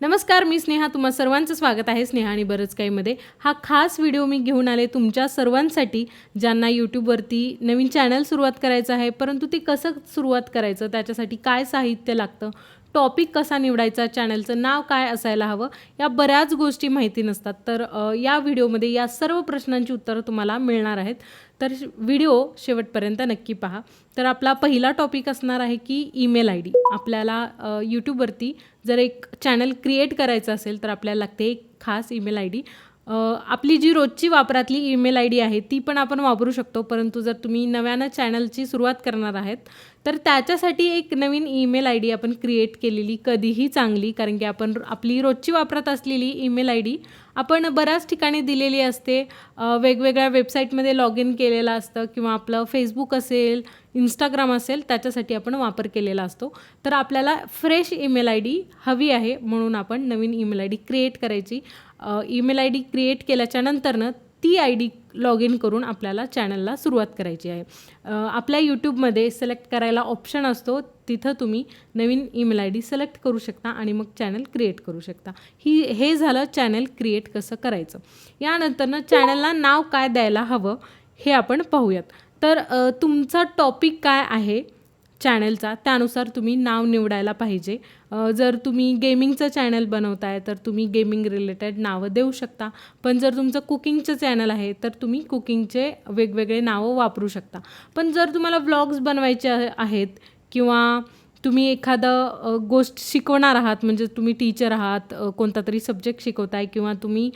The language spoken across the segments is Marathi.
नमस्कार मी स्नेहा. तुम्हा सर्वांचं स्वागत आहे स्नेहा आणि बरंच काहीमध्ये हा खास व्हिडिओ मी घेऊन आले तुमच्या सर्वांसाठी ज्यांना यूट्यूबवरती नवीन चॅनल सुरुवात करायचं आहे. परंतु ते कसं सुरुवात करायचं? त्याच्यासाठी काय साहित्य लागतं? टॉपिक कसा निवडायचा चॅनलचं नाव काय असायला हवं या बऱ्याच गोष्टी माहिती नसतात. तर या व्हिडिओमध्ये या सर्व प्रश्नांची उत्तरं तुम्हाला मिळणार आहेत. तर व्हिडिओ शेवटपर्यंत नक्की पहा. तर आपला पहिला टॉपिक असणार आहे की ईमेल आय डी. आपल्याला यूट्यूबवरती जर एक चॅनल क्रिएट करायचं असेल तर आपल्याला लागते एक खास ईमेल आय डी. आपली जी रोजची वापरातली ईमेल आय डी आहे ती पण आपण वापरू शकतो. परंतु जर तुम्ही नव्यानं चॅनलची सुरुवात करणार आहेत तर त्याच्यासाठी एक नवीन ईमेल आय डी आपण क्रिएट केलेली कधीही चांगली कारण की आपण आपली रोजची वापरात असलेली ईमेल आय डी आपण बऱ्याच ठिकाणी दिलेली असते. वेगवेगळ्या वेबसाईटमध्ये लॉग इन केलेलं असतं किंवा आपलं फेसबुक असेल इंस्टाग्राम असेल त्याच्यासाठी आपण वापर केलेला असतो. तर आपल्याला फ्रेश ईमेल आय डी हवी आहे म्हणून आपण नवीन ईमेल आय डी क्रिएट करायची. ईमेल आय डी क्रिएट केल्याच्या नंतरनं ती आय डी लॉग इन करून आपल्याला चॅनलला सुरुवात करायची आहे. आपल्या यूट्यूबमध्ये सिलेक्ट करायला ऑप्शन असतो. तिथं तुम्ही नवीन ईमेल आय डी सिलेक्ट करू शकता आणि मग चॅनल क्रिएट करू शकता. ही हे झालं चॅनल क्रिएट कसं करायचं? यानंतरनं चॅनलला नाव काय द्यायला हवं हे आपण पाहूयात. तर तुमचा टॉपिक काय आहे चॅनलचा त्यानुसार तुम्ही नाव निवडायला पाहिजे. जर तुम्ही गेमिंगचं चॅनल बनवताय तर तुम्ही गेमिंग रिलेटेड नावं देऊ शकता. पण जर तुमचं कुकिंगचं चॅनल आहे तर तुम्ही कुकिंगचे वेगवेगळे नावं वापरू शकता. पण जर तुम्हाला व्लॉग्स बनवायचे आहेत किंवा तुम्ही एखादं गोष्ट शिकवणार आहात म्हणजे तुम्ही टीचर आहात कोणता तरी सब्जेक्ट शिकवताय किंवा तुम्ही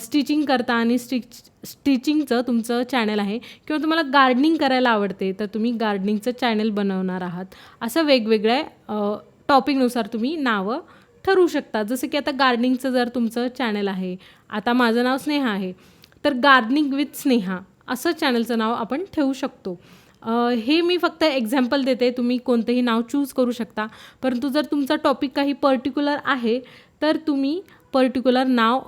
स्टिचिंग करता आणि स्टिच स्टिचिंगचं तुमचं चॅनल आहे किंवा तुम्हाला गार्डनिंग करायला आवडते तर तुम्ही गार्डनिंगचं चॅनल बनवणार आहात. असं वेगवेगळ्या टॉपिकनुसार तुम्ही नावं ठरवू शकता. जसं की आता गार्डनिंगचं जर तुमचं चॅनल आहे आता माझं नाव स्नेहा आहे तर गार्डनिंग विथ स्नेहा असं चॅनलचं नाव आपण ठेवू शकतो. हे मी फक्त एक्झाम्पल देते. तुम्ही कोणतंही नाव चूज करू शकता. परंतु जर तुमचा टॉपिक काही पर्टिक्युलर आहे तर तुम्ही पर्टिक्युलर नाव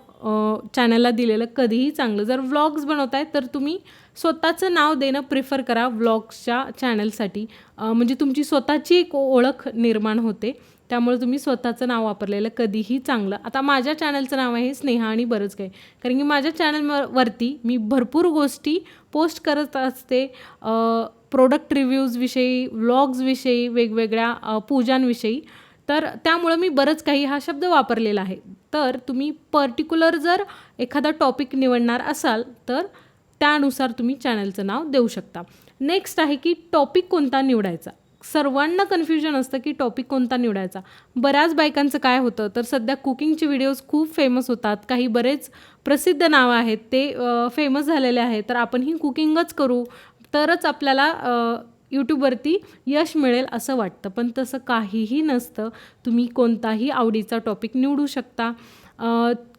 चॅनलला दिलेलं कधीही चांगलं. जर व्लॉग्स बनवताय तर तुम्ही स्वतःचं नाव देणं प्रिफर करा व्लॉग्सच्या चॅनलसाठी म्हणजे तुमची स्वतःची एक ओळख निर्माण होते. त्यामुळे तुम्ही स्वतःचं नाव वापरलेलं कधीही चांगलं. आता माझ्या चॅनलचं नाव आहे स्नेहा आणि बरंच काही. कारण की माझ्या चॅनलवरती मी भरपूर गोष्टी पोस्ट करत असते. प्रोडक्ट रिव्ह्यूजविषयी व्लॉग्सविषयी वेगवेगळ्या पूजांविषयी. तर त्यामुळं मी बरंच काही हा शब्द वापरलेला आहे. तर तुम्ही पर्टिक्युलर जर एखादा टॉपिक निवडणार असाल तर त्यानुसार तुम्ही चॅनलचं नाव देऊ शकता. नेक्स्ट आहे की टॉपिक कोणता निवडायचा? सर्वांना कन्फ्युजन असतं की टॉपिक कोणता निवडायचा. बऱ्याच बायकांचं काय होतं तर सध्या कुकिंगचे व्हिडिओज खूप फेमस होतात. काही बरेच प्रसिद्ध नावं आहेत ते फेमस झालेले आहेत. तर आपणही कुकिंगच करू तरच आपल्याला यूट्यूबवरती यश मिळेल असं वाटतं. पण तसं काहीही नसतं. तुम्ही कोणताही आवडीचा टॉपिक निवडू शकता.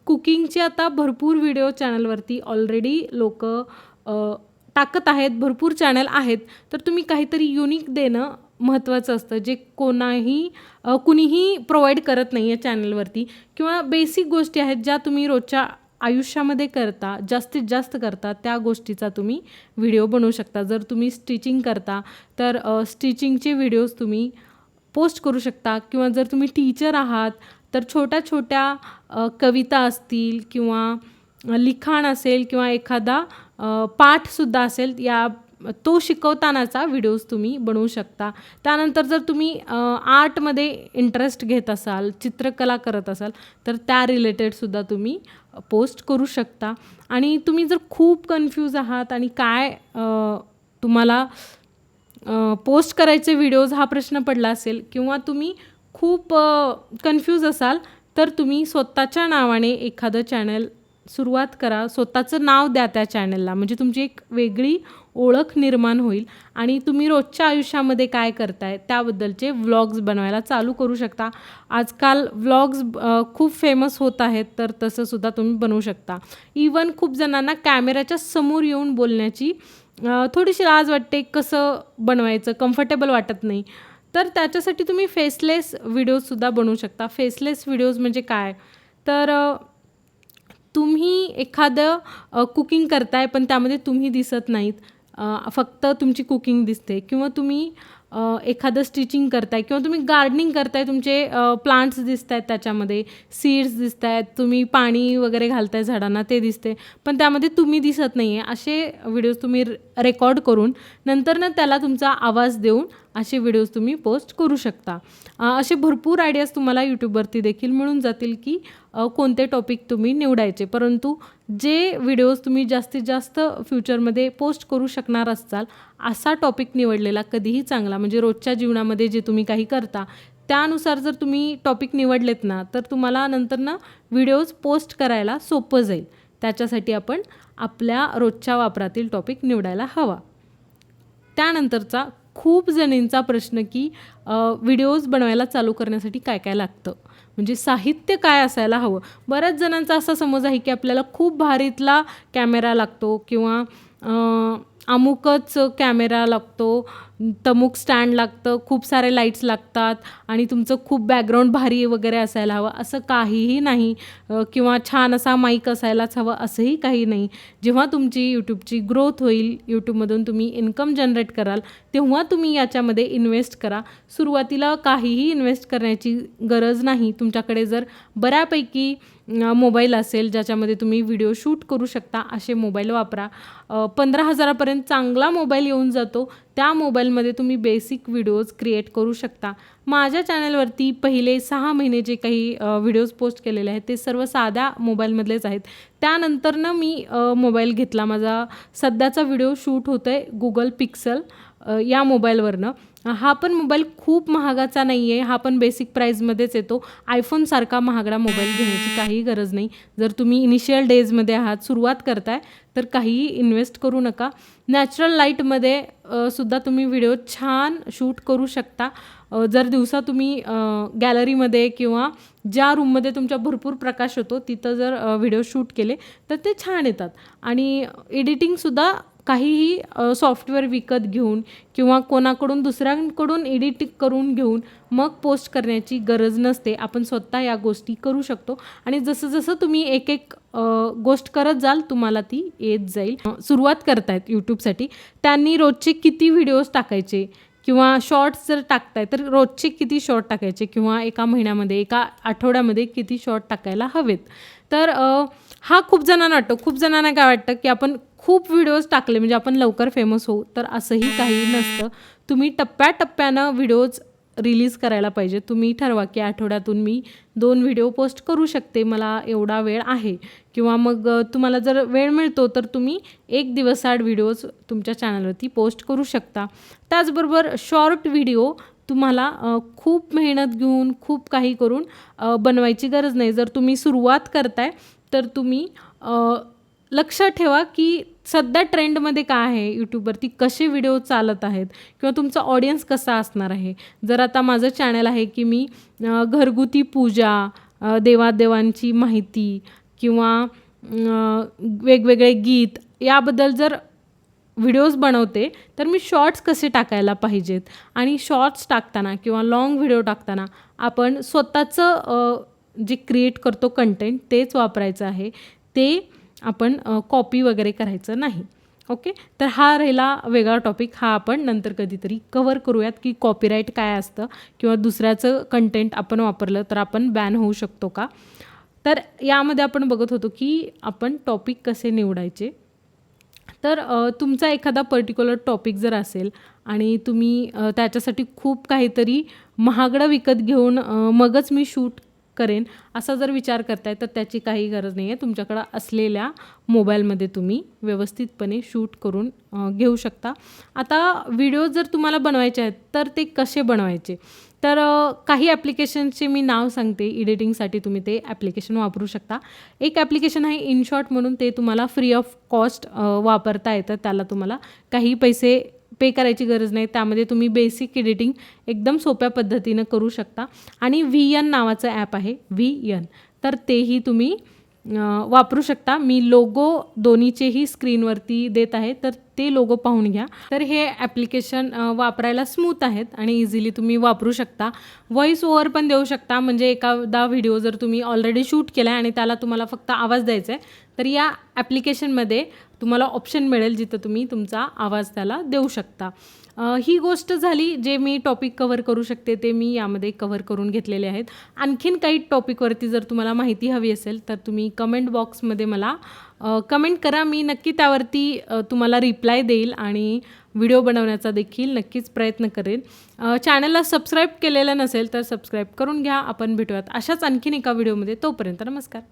कुकिंगचे आता भरपूर व्हिडिओ चॅनलवरती ऑलरेडी लोक टाकत आहेत. भरपूर चॅनल आहेत. तर तुम्ही काहीतरी युनिक देणं महत्त्वाचं असतं. जे कोणाही कुणीही प्रोव्हाइड करत नाही आहे चॅनलवरती किंवा बेसिक गोष्टी आहेत ज्या तुम्ही रोजच्या आयुष्यामध्ये करता जास्तीत जास्त करता त्या गोष्टीचा तुम्ही व्हिडिओ बनवू शकता. जर तुम्ही स्टिचिंग करता तर स्टिचिंगचे व्हिडिओज तुम्ही पोस्ट करू शकता किंवा जर तुम्ही टीचर आहात तर छोट्या छोट्या कविता असतील किंवा लिखाण असेल किंवा एखादा पाठसुद्धा असेल या तो शिकवतानाचा व्हिडिओज तुम्ही बनवू शकता. त्यानंतर जर तुम्ही आर्टमध्ये इंटरेस्ट घेत असाल चित्रकला करत असाल तर त्या रिलेटेडसुद्धा तुम्ही पोस्ट करू शकता. आणि तुम्ही जर खूप कन्फ्यूज आहात आणि काय तुम्हाला पोस्ट करायचे व्हिडिओज हा प्रश्न पडला असेल किंवा तुम्ही खूप कन्फ्यूज असाल तर तुम्ही स्वतःच्या नावाने एखादं चॅनल सुरुवात करा स्वतःचं नाव द्या त्या चॅनलला म्हणजे तुमची एक वेगळी ओळख निर्माण होईल आणि तुम्ही रोजच्या आयुष्यामध्ये काय करताय त्याबद्दलचे व्लॉग्स बनवायला चालू करू शकता. आजकाल व्लॉग्स खूप फेमस होत आहेत तर तसंसुद्धा तुम्ही बनवू शकता. इवन खूप जणांना कॅमेऱ्याच्या समोर येऊन बोलण्याची थोडीशी लाज वाटते कसं बनवायचं कम्फर्टेबल वाटत नाही. तर त्याच्यासाठी तुम्ही फेसलेस व्हिडिओजसुद्धा बनवू शकता. फेसलेस व्हिडिओज म्हणजे काय? तर तुम्ही एखादं कुकिंग करताय पण त्यामध्ये तुम्ही दिसत नाहीत. फक्त तुमची कुकिंग दिसते किंवा तुम्ही एखादं स्टिचिंग करताय किंवा तुम्ही गार्डनिंग करताय तुमचे प्लांट्स दिसत आहेत त्याच्यामध्ये सीड्स दिसत आहेत तुम्ही पाणी वगैरे घालताय झाडांना ते दिसते. पण त्यामध्ये तुम्ही दिसत नाही आहे असे व्हिडिओज तुम्ही रेकॉर्ड करून नंतर ना त्याला तुमचा आवाज देऊन असे व्हिडिओज तुम्ही पोस्ट करू शकता. असे भरपूर आयडियाज तुम्हाला यूट्यूबवरती देखील मिळून जातील की कोणते टॉपिक तुम्ही निवडायचे? परंतु जे व्हिडिओज तुम्ही जास्तीत जास्त फ्युचरमध्ये पोस्ट करू शकणार असाल असा टॉपिक निवडलेला कधीही चांगला म्हणजे रोजच्या जीवनामध्ये जे तुम्ही काही करता त्यानुसार जर तुम्ही टॉपिक निवडलेत ना तर तुम्हाला नंतर ना व्हिडिओज पोस्ट करायला सोपं जाईल. त्याच्यासाठी आपण आपल्या रोजच्या वापरातील टॉपिक निवडायला हवा. त्यानंतरचा खूप जणींचा प्रश्न की व्हिडिओज बनवायला चालू करण्यासाठी काय काय लागतं? म्हणजे साहित्य काय असायला हवं? बऱ्याच जणांचा असा समज आहे की आपल्याला खूप भारीतला कॅमेरा लागतो किंवा अमुकच कॅमेरा लागतो. तमुक स्टँड लागतं खूप सारे लाईट्स लागतात आणि तुमचं खूप बॅकग्राऊंड भारी वगैरे असायला हवं. असं काहीही नाही किंवा छान असा माईक असायलाच हवं असंही काही नाही. जेव्हा तुमची यूट्यूबची ग्रोथ होईल यूट्यूबमधून तुम्ही इन्कम जनरेट कराल तेव्हा तुम्ही याच्यामध्ये इन्व्हेस्ट करा. सुरुवातीला काहीही इन्व्हेस्ट करण्याची गरज नाही. तुमच्याकडे जर बऱ्यापैकी मोबाईल असेल ज्याच्यामध्ये तुम्ही व्हिडिओ शूट करू शकता असे मोबाईल वापरा. पंधरा हजारापर्यंत चांगला मोबाईल येऊन जातो. त्या मोबाईलमध्ये तुम्ही बेसिक व्हिडिओज क्रिएट करू शकता. माझ्या चॅनलवरती पहिले सहा महिने जे काही व्हिडिओज पोस्ट केलेले आहेत ते सर्व साध्या मोबाईलमधलेच आहेत. त्यानंतरनं मी मोबाईल घेतला. माझा सध्याचा व्हिडिओ शूट होतो आहे गुगल पिक्सल या मोबाईलवरनं. हा पण मोबाईल खूप महागाचा नाही आहे हा पण बेसिक प्राईजमध्येच येतो. आयफोनसारखा महागडा मोबाईल घेण्याची काही गरज नाही. जर तुम्ही इनिशियल डेजमध्ये आहात सुरुवात करताय तर काहीही इन्व्हेस्ट करू नका. नॅचरल लाईटमध्ये सुद्धा तुम्ही व्हिडिओ छान शूट करू शकता. जर दिवसा तुम्ही गॅलरीमध्ये किंवा ज्या रूममध्ये तुमच्या भरपूर प्रकाश होतो तिथं जर व्हिडिओ शूट केले तर ते छान येतात. आणि एडिटिंगसुद्धा काहीही सॉफ्टवेअर विकत घेऊन किंवा कोणाकडून दुसऱ्यांकडून एडिट करून घेऊन मग पोस्ट करण्याची गरज नसते. आपण स्वतः या गोष्टी करू शकतो. आणि जसं जसं तुम्ही एक एक गोष्ट करत जाल तुम्हाला ती येत जाईल. सुरुवात करतायत यूट्यूबसाठी त्यांनी रोजचे किती व्हिडिओज टाकायचे? किंवा शॉर्ट्स जर टाकताय तर रोजचे किती शॉर्ट टाकायचे? किंवा एका महिन्यामध्ये एका आठवड्यामध्ये किती शॉर्ट टाकायला हवेत? तर हा खूप जणांना वाटतं. खूप जणांना काय वाटतं की आपण खूप व्हिडिओज टाकले म्हणजे आपण लवकर फेमस होऊ तर असंही काही नसतं. तुम्ही टप्प्याटप्प्यानं व्हिडिओज रिलीज करायला पाहिजे. तुम्ही ठरवा की आठवड्यातून मी दोन व्हिडिओ पोस्ट करू शकते मला एवढा वेळ आहे. किंवा मग तुम्हाला जर वेळ मिळतो तर तुम्ही एक दिवस आड व्हिडिओज तुमच्या चॅनलवरती पोस्ट करू शकता. त्याचबरोबर शॉर्ट व्हिडिओ तुम्हाला खूप मेहनत घेऊन खूप काही करून बनवायची गरज नाही. जर तुम्ही सुरुवात करताय तर तुम्ही लक्ष लक्षात ठेवा की सध्या ट्रेंडमध्ये काय आहे यूट्यूबवरती कसे व्हिडिओ चालत आहेत किंवा तुमचा ऑडियन्स कसा असणार आहे? जर आता माझं चॅनल आहे की मी घरगुती पूजा देवादेवांची माहिती किंवा वेगवेगळे गीत याबद्दल जर व्हिडिओज बनवते तर मी शॉर्ट्स कसे टाकायला पाहिजेत? आणि शॉर्ट्स टाकताना किंवा लाँग व्हिडिओ टाकताना आपण स्वतःचं जे क्रिएट करतो कंटेंट तेच वापरायचं आहे. ते आपण कॉपी वगैरे करायचं नाही. ओके तर हा राहिला वेगळा टॉपिक हा आपण नंतर कधीतरी कवर करूयात की कॉपीराईट काय असतं किंवा दुसऱ्याचं कंटेंट आपण वापरलं तर आपण बॅन होऊ शकतो का? तर यामध्ये आपण बघत होतो की आपण टॉपिक कसे निवडायचे. तर तुमचा एखादा पर्टिक्युलर टॉपिक जर असेल आणि तुम्ही त्याच्यासाठी खूप काहीतरी महागडं विकत घेऊन मगच मी शूट करेन. असा जर विचार करताय तर त्याची काही गरज नाही आहे तुमच्याकडं असलेल्या मोबाईलमध्ये तुम्ही व्यवस्थितपणे शूट करून घेऊ शकता. आता व्हिडिओ जर तुम्हाला बनवायचे आहेत तर ते कसे बनवायचे? तर काही ॲप्लिकेशनचे मी नाव सांगते. एडिटिंगसाठी तुम्ही ते ॲप्लिकेशन वापरू शकता. एक ॲप्लिकेशन आहे इनशॉट म्हणून ते तुम्हाला फ्री ऑफ कॉस्ट वापरता येतं. त्याला तुम्हाला काही पैसे पे करायची गरज नाही. त्यामध्ये तुम्ही बेसिक एडिटिंग एकदम सोप्या पद्धतीनं करू शकता. आणि व्ही एन नावाचं ॲप आहे व्ही एन तर तेही तुम्ही वापरू शकता. मी लोगो दोन्हीचेही स्क्रीनवरती देत आहे. तर ते लोगो पाहून घ्या. तर हे ॲप्लिकेशन वापरायला स्मूथ आहेत आणि इझिली तुम्ही वापरू शकता. व्हॉईस ओव्हर पण देऊ शकता म्हणजे एखादा व्हिडिओ जर तुम्ही ऑलरेडी शूट केला आहे आणि त्याला तुम्हाला फक्त आवाज द्यायचा आहे तर या ॲप्लिकेशनमध्ये तुम्हाला ऑप्शन मिळेल जिथं तुम्ही तुमचा आवाज त्याला देऊ शकता. ही गोष्ट झाली जे मी टॉपिक कव्हर करू शकते ते मी यामध्ये कव्हर करून घेतलेले आहेत. आणखीन काही टॉपिकवरती जर तुम्हाला माहिती हवी असेल तर तुम्ही कमेंट बॉक्समध्ये मला कमेंट करा. मी नक्की त्यावरती तुम्हाला रिप्लाय देईल आणि व्हिडिओ बनवण्याचा देखील नक्कीच प्रयत्न करेन चॅनलला सबस्क्राईब केलेलं नसेल तर सबस्क्राईब करून घ्या. आपण भेटूयात अशाच आणखीन एका व्हिडिओमध्ये तोपर्यंत नमस्कार.